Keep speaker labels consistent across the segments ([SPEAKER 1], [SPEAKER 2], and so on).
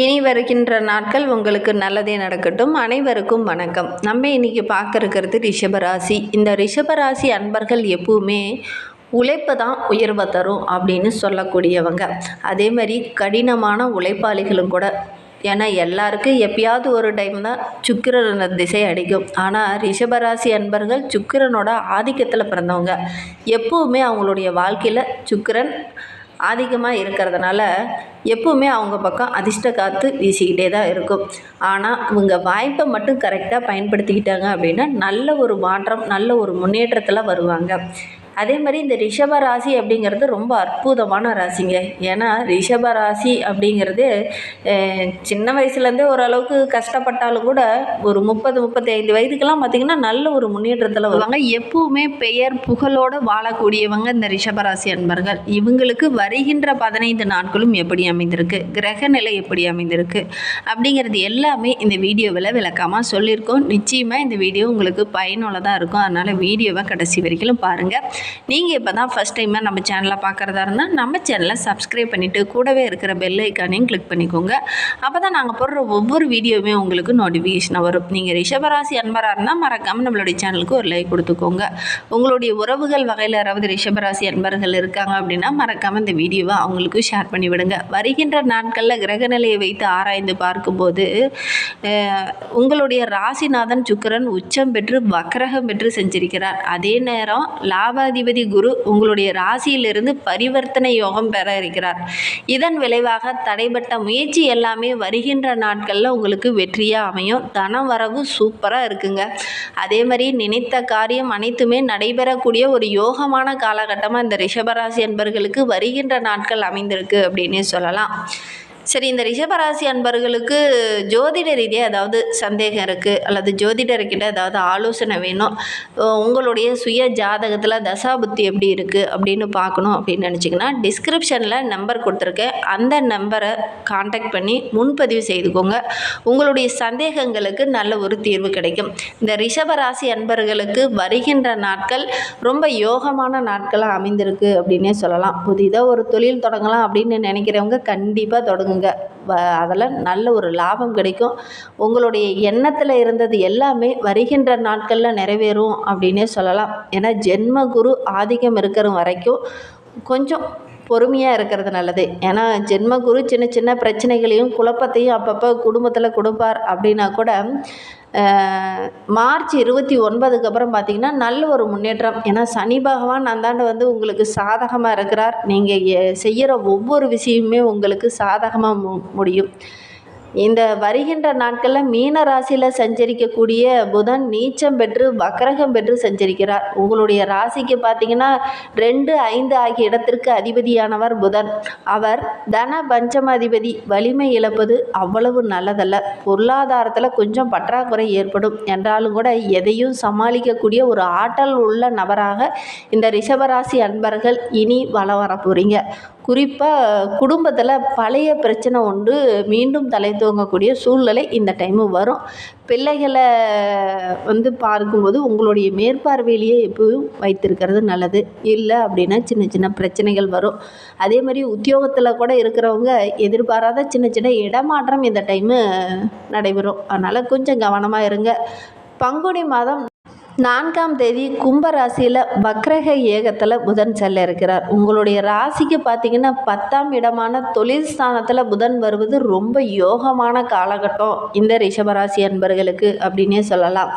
[SPEAKER 1] இனி வருகின்ற நாட்கள் உங்களுக்கு நல்லதே நடக்கட்டும். அனைவருக்கும் வணக்கம். நம்ம இன்றைக்கி பார்க்க இருக்கிறது ரிஷபராசி. இந்த ரிஷபராசி அன்பர்கள் எப்பவுமே உழைப்பு தான் உயர்வை தரும் அப்படின்னு சொல்லக்கூடியவங்க. அதே மாதிரி கடினமான உழைப்பாளிகளும் கூட. ஏன்னா எல்லாருக்கும் எப்பயாவது ஒரு டைம் தான் சுக்கிரன திசை அடிக்கும். ஆனால் ரிஷபராசி அன்பர்கள் சுக்கிரனோட ஆதிக்கத்தில் பிறந்தவங்க. எப்பவுமே அவங்களுடைய வாழ்க்கையில் சுக்கிரன் ஆதிக்கமாக இருக்கிறதுனால எப்போவுமே அவங்க பக்கம் அதிர்ஷ்ட காற்று வீசிக்கிட்டே தான் இருக்கும். ஆனால் இவங்க வாய்ப்பை மட்டும் கரெக்டாக பயன்படுத்திக்கிட்டாங்க அப்படின்னா நல்ல ஒரு மாற்றம் நல்ல ஒரு முன்னேற்றத்தில் வருவாங்க. அதே மாதிரி இந்த ரிஷப ராசி அப்படிங்கிறது ரொம்ப அற்புதமான ராசிங்க. ஏன்னா ரிஷப ராசி அப்படிங்கிறது சின்ன வயசுலேருந்தே ஓரளவுக்கு கஷ்டப்பட்டாலும் கூட ஒரு முப்பது முப்பத்தைந்து வயதுக்கெல்லாம் பார்த்திங்கன்னா நல்ல ஒரு முன்னேற்றத்தில் வருவாங்க. எப்பவுமே பெயர் புகழோடு வாழக்கூடியவங்க இந்த ரிஷபராசி அன்பர்கள். இவங்களுக்கு வருகின்ற பதினைந்து நாட்களும் எப்படி அமைந்திருக்கு? கிரக நிலை எப்படி அமைந்திருக்கு? அப்படிங்கிறது எல்லாமே இந்த வீடியோவில் விளக்கமாக சொல்லியிருக்கோம். நிச்சயமாக இந்த வீடியோ உங்களுக்கு பயனுள்ளதாக இருக்கும். அதனால் வீடியோவை கடைசி வரைக்கும் பாருங்கள் நீங்கள் இப்போ தான் ஃபஸ்ட் டைமாக நம்ம சேனலை பார்க்குறதா இருந்தால் நம்ம சேனலை சப்ஸ்கிரைப் பண்ணிவிட்டு கூடவே இருக்கிற பெல் ஐக்கானையும் கிளிக் பண்ணிக்கோங்க. அப்போ தான் நாங்கள் போடுற ஒவ்வொரு வீடியோவுமே உங்களுக்கு நோட்டிஃபிகேஷனாக வரும். நீங்கள் ரிஷபராசி அன்பராக இருந்தால் மறக்காமல் நம்மளுடைய சேனலுக்கு ஒரு லைக் கொடுத்துக்கோங்க. உங்களுடைய உறவுகள் வகையில் யாராவது ரிஷபராசி அன்பர்கள் இருக்காங்க அப்படின்னா மறக்காமல் இந்த வீடியோவை அவங்களுக்கு ஷேர் பண்ணிவிடுங்க வருகின்ற நாட்களில் கிரகநிலையை வைத்து ஆராய்ந்து பார்க்கும்போது உங்களுடைய ராசிநாதன் சுக்கிரன் உச்சம் பெற்று வக்ரகம் பெற்று செஞ்சிருக்கிறார். அதே நேரம் லாபாதிபதி குரு உங்களுடைய ராசியிலிருந்து பரிவர்த்தனை யோகம் பெற இருக்கிறார். இதன் விளைவாக தடைப்பட்ட முயற்சி எல்லாமே வருகின்ற நாட்களில் உங்களுக்கு வெற்றியாக அமையும். தன வரவு சூப்பராக இருக்குங்க. அதே மாதிரி நினைத்த காரியம் அனைத்துமே நடைபெறக்கூடிய ஒரு யோகமான காலகட்டமாக இந்த ரிஷபராசி என்பர்களுக்கு வருகின்ற நாட்கள் அமைந்திருக்கு அப்படின்னே சொல்லலாம். சரி இந்த ரிஷபராசி அன்பர்களுக்கு ஜோதிட ரீதியாக ஏதாவது சந்தேகம் இருக்குது அல்லது ஜோதிடர்கிட்ட ஏதாவது ஆலோசனை வேணும்? உங்களுடைய சுய ஜாதகத்தில் தசாபுத்தி எப்படி இருக்குது அப்படின்னு பார்க்கணும் அப்படின்னு நினச்சிங்கன்னா டிஸ்கிரிப்ஷனில் நம்பர் கொடுத்துருக்கேன். அந்த நம்பரை காண்டாக்ட் பண்ணி முன்பதிவு செய்துக்கோங்க. உங்களுடைய சந்தேகங்களுக்கு நல்ல ஒரு தீர்வு கிடைக்கும். இந்த ரிஷபராசி அன்பர்களுக்கு வருகின்ற நாட்கள் ரொம்ப யோகமான நாட்களாக அமைந்திருக்கு அப்படின்னே சொல்லலாம். புதிதாக ஒரு தொழில் தொடங்கலாம் அப்படின்னு நினைக்கிறவங்க கண்டிப்பாக தொடங்க வ அதில் நல்ல ஒரு லாபம் கிடைக்கும். உங்களுடைய எண்ணத்தில் இருந்தது எல்லாமே வருகின்ற நாட்களில் நிறைவேறும் அப்படின்னே சொல்லலாம். ஏன்னா ஜென்ம குரு ஆதிக்கம் இருக்கிற வரைக்கும் கொஞ்சம் பொறுமையாக இருக்கிறது நல்லது. ஏன்னா ஜென்ம குரு சின்ன சின்ன பிரச்சனைகளையும் குழப்பத்தையும் அப்பப்போ குடும்பத்தில் கொடுப்பார் அப்படின்னா கூட மார்ச் இருபத்தி ஒன்பதுக்கு அப்புறம் பார்த்தீங்கன்னா நல்ல ஒரு முன்னேற்றம். ஏன்னா சனி பகவான் அந்தாண்டு வந்து உங்களுக்கு சாதகமாக இருக்கிறார். நீங்கள் செய்கிற ஒவ்வொரு விஷயமுமே உங்களுக்கு சாதகமாக மு முடியும். இந்த வருகின்ற நாட்களில் மீன ராசியில் சஞ்சரிக்கக்கூடிய புதன் நீச்சம் பெற்று வக்ரகம் பெற்று சஞ்சரிக்கிறார். உங்களுடைய ராசிக்கு பார்த்தீங்கன்னா ரெண்டு ஐந்து ஆகிய இடத்திற்கு அதிபதியானவர் புதன். அவர் தன பஞ்சமாதிபதி வலிமை இழப்பது அவ்வளவு நல்லதல்ல. பொருளாதாரத்தில் கொஞ்சம் பற்றாக்குறை ஏற்படும். என்றாலும் கூட எதையும் சமாளிக்கக்கூடிய ஒரு ஆற்றல் உள்ள நபராக இந்த ரிஷபராசி அன்பர்கள் இனி வள வர போகிறீங்க குறிப்பாக குடும்பத்தில் பழைய பிரச்சனை ஒன்று மீண்டும் தலை தூங்கக்கூடிய சூழ்நிலை இந்த டைமு வரும். பிள்ளைகளை வந்து பார்க்கும்போது உங்களுடைய மேற்பார்வையிலேயே எப்பவும் வைத்திருக்கிறது நல்லது. இல்லை அப்படின்னா சின்ன சின்ன பிரச்சனைகள் வரும். அதே மாதிரி உத்தியோகத்தில் கூட இருக்கிறவங்க எதிர்பாராத சின்ன சின்ன இடமாற்றம் இந்த டைமு நடைபெறும். அதனால் கொஞ்சம் கவனமாக இருங்க. பங்குனி மாதம் நான்காம் தேதி கும்ப ராசியில் வக்ரக ஏகத்தில் புதன் செல்ல இருக்கிறார். உங்களுடைய ராசிக்கு பார்த்தீங்கன்னா பத்தாம் இடமான தொழில் ஸ்தானத்தில் புதன் வருவது ரொம்ப யோகமான காலகட்டம். இந்த ரிஷபராசி அன்பர்களுக்கு அப்படின்னே சொல்லலாம்.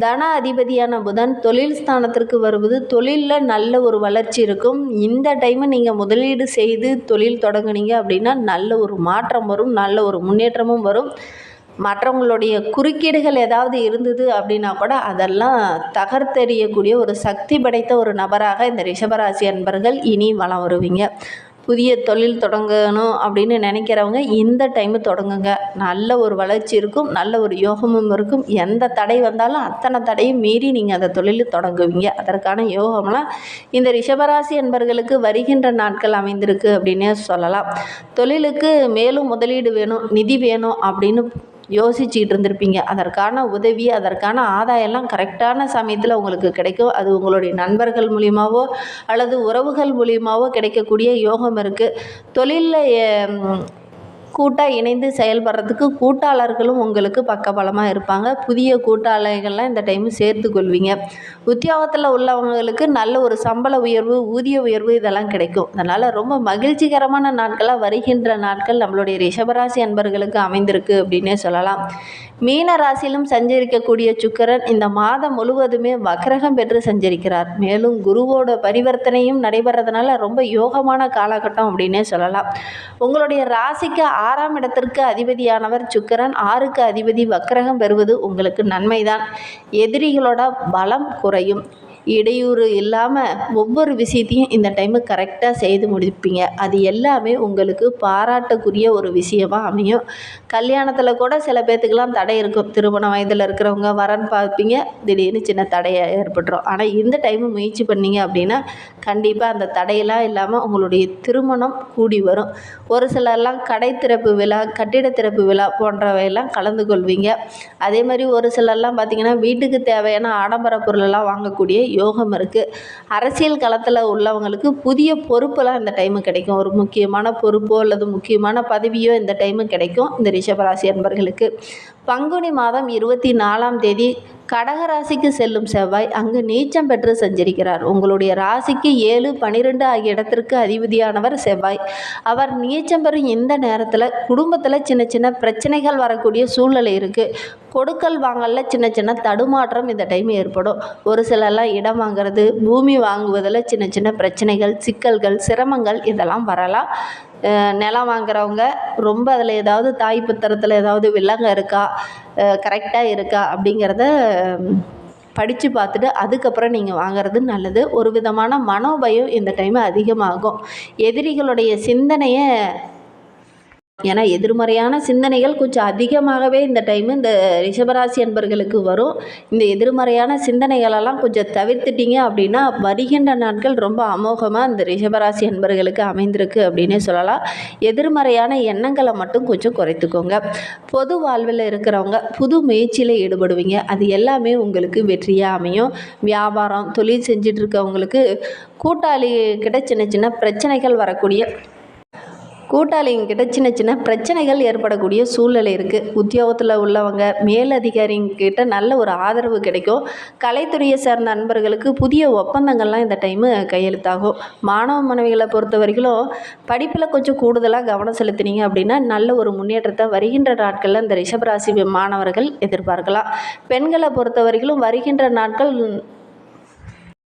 [SPEAKER 1] தன அதிபதியான புதன் தொழில் ஸ்தானத்திற்கு வருவது தொழிலில் நல்ல ஒரு வளர்ச்சி இருக்கும். இந்த டைமு நீங்கள் முதலீடு செய்து தொழில் தொடங்குனீங்க அப்படின்னா நல்ல ஒரு மாற்றம் வரும் நல்ல ஒரு முன்னேற்றமும் வரும். மற்றவங்களுடைய குறுக்கீடுகள் ஏதாவது இருந்தது அப்படின்னா கூட அதெல்லாம் தகர்த்தெறியக்கூடிய ஒரு சக்தி படைத்த ஒரு நபராக இந்த ரிஷபராசி அன்பர்கள் இனி வளம் வருவீங்க. புதிய தொழில் தொடங்கணும் அப்படின்னு நினைக்கிறவங்க இந்த டைமு தொடங்குங்க. நல்ல ஒரு வளர்ச்சி இருக்கும் நல்ல ஒரு யோகமும் இருக்கும். எந்த தடை வந்தாலும் அத்தனை தடையும் மீறி நீங்கள் அந்த தொழில் தொடங்குவீங்க. அதற்கான யோகம்லாம் இந்த ரிஷபராசி என்பர்களுக்கு வருகின்ற நாட்கள் அமைந்திருக்கு அப்படின்னே சொல்லலாம். தொழிலுக்கு மேலும் முதலீடு வேணும் நிதி வேணும் அப்படின்னு யோசிச்சுக்கிட்டு இருந்திருப்பீங்க அதற்கான உதவி அதற்கான ஆதாயம்லாம் கரெக்டான சமயத்தில் உங்களுக்கு கிடைக்கும். அது உங்களுடைய நண்பர்கள் மூலியமாகவோ அல்லது உறவுகள் மூலியமாகவோ கிடைக்கக்கூடிய யோகம் இருக்குது தொழிலில் கூட்டாக இணைந்து செயல்படுறதுக்கு கூட்டாளர்களும் உங்களுக்கு பக்கபலமாக இருப்பாங்க. புதிய கூட்டாளிகள்லாம் இந்த டைம் சேர்த்து கொள்வீங்க. உத்தியோகத்தில் உள்ளவங்களுக்கு நல்ல ஒரு சம்பள உயர்வு ஊதிய உயர்வு இதெல்லாம் கிடைக்கும். அதனால் ரொம்ப மகிழ்ச்சிகரமான நாட்களாக வருகின்ற நாட்கள் நம்மளுடைய ரிஷபராசி அன்பர்களுக்கு அமைந்திருக்கு அப்படின்னே சொல்லலாம். மீன ராசியிலும் சஞ்சரிக்கக்கூடிய சுக்கரன் இந்த மாதம் முழுவதுமே வக்ரகம் பெற்று சஞ்சரிக்கிறார். மேலும் குருவோட பரிவர்த்தனையும் நடைபெறதுனால ரொம்ப யோகமான காலகட்டம் அப்படின்னே சொல்லலாம். உங்களுடைய ராசிக்கு ஆறாம் இடத்திற்கு அதிபதியானவர் சுக்கிரன் ஆறுக்கு அதிபதி வக்கிரகம் பெறுவது உங்களுக்கு நன்மைதான். எதிரிகளோட பலம் குறையும். இடையூறு இல்லாமல் ஒவ்வொரு விஷயத்தையும் இந்த டைமு கரெக்டாக செய்து முடிப்பீங்க. அது எல்லாமே உங்களுக்கு பாராட்டக்குரிய ஒரு விஷயமாக அமையும். கல்யாணத்தில் கூட சில பேர்த்துக்கெல்லாம் தடை இருக்கும். திருமண வயதில் இருக்கிறவங்க வரன் பார்ப்பீங்க. திடீர்னு சின்ன தடையை ஏற்பட்டுரும். ஆனால் இந்த டைமு முயற்சி பண்ணீங்க அப்படின்னா கண்டிப்பாக அந்த தடையெல்லாம் இல்லாமல் உங்களுடைய திருமணம் கூடி வரும். ஒரு சிலர்லாம் கடை திறப்பு விழா கட்டிட திறப்பு விழா போன்றவையெல்லாம் கலந்து கொள்வீங்க. அதே மாதிரி ஒரு சிலர்லாம் பார்த்திங்கன்னா வீட்டுக்கு தேவையான ஆடம்பர பொருளெல்லாம் வாங்கக்கூடிய யோகம் இருக்குது அரசியல் களத்தில் உள்ளவங்களுக்கு புதிய பொறுப்பெல்லாம் இந்த டைமு கிடைக்கும். ஒரு முக்கியமான பொறுப்போ அல்லது முக்கியமான பதவியோ இந்த டைமு கிடைக்கும். இந்த ரிஷபராசி அன்பர்களுக்கு. பங்குனி மாதம் இருபத்தி நாலாம் தேதி கடகராசிக்கு செல்லும் செவ்வாய் அங்கு நீச்சம் பெற்று சஞ்சரிக்கிறார். உங்களுடைய ராசிக்கு ஏழு பனிரெண்டு ஆகிய இடத்திற்கு அதிபதியானவர் செவ்வாய். அவர் நீச்சம் பெறும் இந்த நேரத்தில் குடும்பத்தில் சின்ன சின்ன பிரச்சனைகள் வரக்கூடிய சூழ்நிலை இருக்குது கொடுக்கல் வாங்கல சின்ன சின்ன தடுமாற்றம் இந்த டைம் ஏற்படும். ஒரு சிலர்லாம் இடம் வாங்குறது பூமி வாங்குவதில் சின்ன சின்ன பிரச்சனைகள் சிக்கல்கள் சிரமங்கள் இதெல்லாம் வரலாம். நிலம் வாங்குறவங்க ரொம்ப அதில் ஏதாவது தாய் பத்திரத்தில் ஏதாவது விலங்கு இருக்கா? கரெக்டாக இருக்கா? அப்படிங்கிறத படித்து பார்த்துட்டு அதுக்கப்புறம் நீங்கள் வாங்குறது நல்லது. ஒரு விதமான மனோபயம் இந்த டைம் அதிகமாகும். எதிரிகளுடைய சிந்தனையை ஏன்னா எதிர்மறையான சிந்தனைகள் கொஞ்சம் அதிகமாகவே இந்த டைமு இந்த ரிஷபராசி அன்பர்களுக்கு வரும். இந்த எதிர்மறையான சிந்தனைகளெல்லாம் கொஞ்சம் தவிர்த்துட்டீங்க அப்படின்னா வருகின்ற நாட்கள் ரொம்ப அமோகமாக இந்த ரிஷபராசி அன்பர்களுக்கு அமைந்திருக்கு அப்படின்னே சொல்லலாம். எதிர்மறையான எண்ணங்களை மட்டும் கொஞ்சம் குறைத்துக்கோங்க. பொது வாழ்வில் இருக்கிறவங்க புது முயற்சியில் ஈடுபடுவீங்க. அது எல்லாமே உங்களுக்கு வெற்றியாக அமையும். வியாபாரம் தொழில் செஞ்சிட்ருக்கவங்களுக்கு கூட்டாளி கிட்ட சின்ன சின்ன பிரச்சனைகள் வரக்கூடிய கூட்டாளிங்கிட்ட சின்ன சின்ன பிரச்சனைகள் ஏற்படக்கூடிய சூழ்நிலை இருக்குது உத்தியோகத்தில் உள்ளவங்க மேலதிகாரிங்கிட்ட நல்ல ஒரு ஆதரவு கிடைக்கும். கலைத்துறையை சார்ந்த நண்பர்களுக்கு புதிய ஒப்பந்தங்கள்லாம் இந்த டைமு கையெழுத்தாகும். மாணவ மாணவிகளை பொறுத்த வரைக்கும் படிப்பில் கொஞ்சம் கூடுதலாக கவனம் செலுத்தினீங்க அப்படின்னா நல்ல ஒரு முன்னேற்றத்தை வருகின்ற நாட்களில் இந்த ரிஷபராசி மாணவர்கள் எதிர்பார்க்கலாம். பெண்களை பொறுத்த வரைக்கும் வருகின்ற நாட்கள்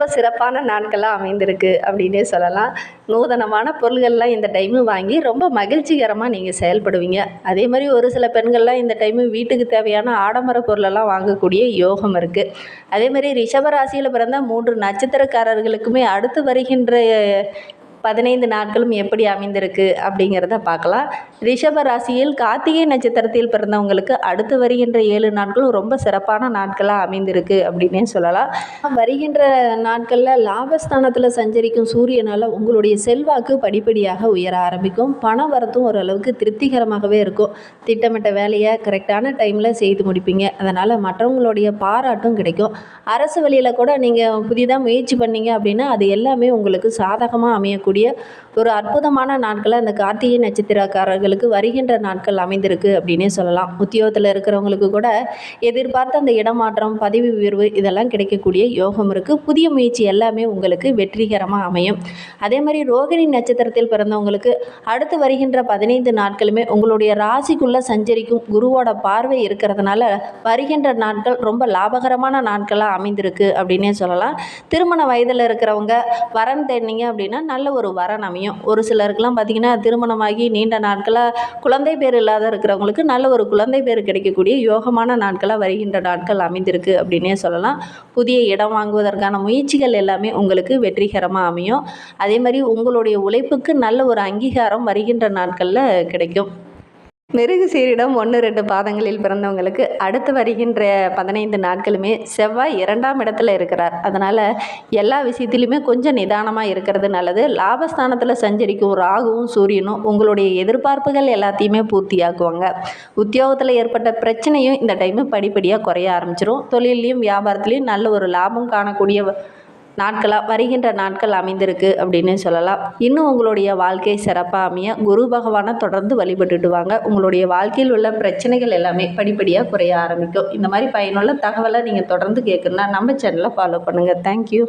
[SPEAKER 1] ரொம்ப சிறப்பான நாட்களாக அமைந்திருக்கு அப்படின்னே சொல்லலாம். நூதனமான பொருள்கள்லாம் இந்த டைமு வாங்கி ரொம்ப மகிழ்ச்சிகரமாக நீங்கள் செயல்படுவீங்க. அதே மாதிரி ஒரு சில பெண்கள்லாம் இந்த டைமு வீட்டுக்கு தேவையான ஆடம்பர பொருளெல்லாம் வாங்கக்கூடிய யோகம் இருக்குது அதே மாதிரி ரிஷபராசியில் பிறந்த மூன்று நட்சத்திரக்காரர்களுக்குமே அடுத்து வருகின்ற பதினைந்து நாட்களும் எப்படி அமைந்திருக்கு அப்படிங்கிறத பார்க்கலாம். ரிஷப ராசியில் கார்த்திகை நட்சத்திரத்தில் பிறந்தவங்களுக்கு அடுத்து வருகின்ற ஏழு நாட்களும் ரொம்ப சிறப்பான நாட்களாக அமைந்திருக்கு அப்படின்னே சொல்லலாம். வருகின்ற நாட்களில் லாபஸ்தானத்தில் சஞ்சரிக்கும் சூரியனால் உங்களுடைய செல்வாக்கு படிப்படியாக உயர ஆரம்பிக்கும். பண வரத்தும் ஓரளவுக்கு திருப்திகரமாகவே இருக்கும். திட்டமிட்ட வேலையை கரெக்டான டைமில் செய்து முடிப்பீங்க. அதனால் மற்றவங்களுடைய பாராட்டும் கிடைக்கும். அரசு வழியில் கூட நீங்கள் புதிதாக முயற்சி பண்ணீங்க அப்படின்னா அது எல்லாமே உங்களுக்கு சாதகமாக இருக்கக்கூடிய ஒரு அற்புதமான நாட்களை அந்த கார்த்திகை நட்சத்திரக்காரர்களுக்கு வருகின்ற நாட்கள் அமைந்திருக்கு அப்படின்னே சொல்லலாம். உத்தியோகத்தில் இருக்கிறவங்களுக்கு கூட எதிர்பார்த்த அந்த இடமாற்றம் பதவி உயர்வு இதெல்லாம் கிடைக்கக்கூடிய யோகம் இருக்குது புதிய முயற்சி எல்லாமே உங்களுக்கு வெற்றிகரமாக அமையும். அதே மாதிரி ரோகிணி நட்சத்திரத்தில் பிறந்தவங்களுக்கு அடுத்து வருகின்ற பதினைந்து நாட்களுமே உங்களுடைய ராசிக்குள்ளே சஞ்சரிக்கும் குருவோட பார்வை இருக்கிறதுனால வருகின்ற நாட்கள் ரொம்ப லாபகரமான நாட்களாக அமைந்திருக்கு அப்படின்னே சொல்லலாம். திருமண வயதில் இருக்கிறவங்க வரன் தேடினீங்க அப்படின்னா நல்ல ஒரு வரன் அமையும். ஒரு சிலருக்குலாம் பார்த்திங்கன்னா திருமணமாகி நீண்ட நாட்களாக குழந்தை பேர் இல்லாத இருக்கிறவங்களுக்கு நல்ல ஒரு குழந்தை பேர் கிடைக்கக்கூடிய யோகமான நாட்களாக வருகின்ற நாட்கள் அமைந்திருக்கு அப்படின்னே சொல்லலாம். புதிய இடம் வாங்குவதற்கான முயற்சிகள் எல்லாமே உங்களுக்கு வெற்றிகரமாக அமையும். அதே மாதிரி உங்களுடைய உழைப்புக்கு நல்ல ஒரு அங்கீகாரம் வருகின்ற நாட்களில் கிடைக்கும். மிருகு சீரிடம் ஒன்று ரெண்டு பாதங்களில் பிறந்தவங்களுக்கு அடுத்து வருகின்ற பதினைந்து நாட்களுமே செவ்வாய் இரண்டாம் இடத்துல இருக்கிறார். அதனால் எல்லா விஷயத்திலுமே கொஞ்சம் நிதானமாக இருக்கிறது நல்லது. லாபஸ்தானத்தில் சஞ்சரிக்கும் ராகுவும் சூரியனும் உங்களுடைய எதிர்பார்ப்புகள் எல்லாத்தையுமே பூர்த்தியாக்குவாங்க. உத்தியோகத்தில் ஏற்பட்ட பிரச்சனையும் இந்த டைமு படிப்படியாக குறைய ஆரம்பிச்சிடும் தொழிலையும் வியாபாரத்துலேயும் நல்ல ஒரு லாபம் காணக்கூடிய நாட்களாக வருகின்ற நாட்கள் அமைந்திருக்கு அப்படின்னு சொல்லலாம். இன்னும் உங்களுடைய வாழ்க்கை சிறப்பாக அமைய குரு பகவானை தொடர்ந்து வழிபட்டுட்டு வாங்க உங்களுடைய வாழ்க்கையில் உள்ள பிரச்சனைகள் எல்லாமே படிப்படியாக குறைய ஆரம்பிக்கும். இந்த மாதிரி பயனுள்ள தகவலை நீங்கள் தொடர்ந்து கேட்குறதுனா நம்ம சேனலை ஃபாலோ பண்ணுங்கள் தேங்க்யூ